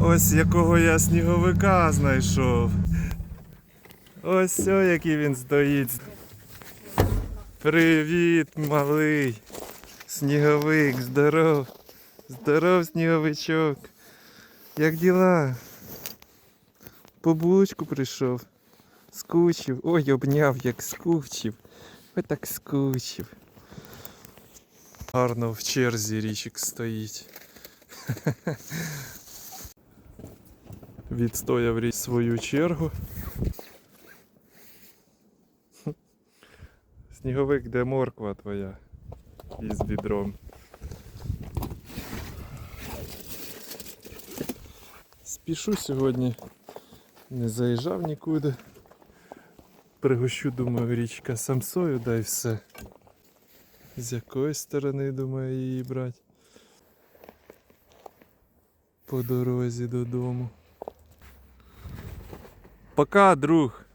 Ось якого я сніговика знайшов. Ось о, який він стоїть. Привіт, малий. Сніговик, здоров. Здоров, сніговичок. Як діла? По булочку прийшов. Скучив. Ой, обняв, як скучив. Ой так скучив. Гарно в черзі річик стоїть. Відстояв річ свою чергу. Сніговик, де морква твоя із відром. Спішу сьогодні, не заїжджав нікуди. Пригощу, думаю, річка самсою, да й все. З якої сторони думаю її брати? По дорозі додому. Пока, друг.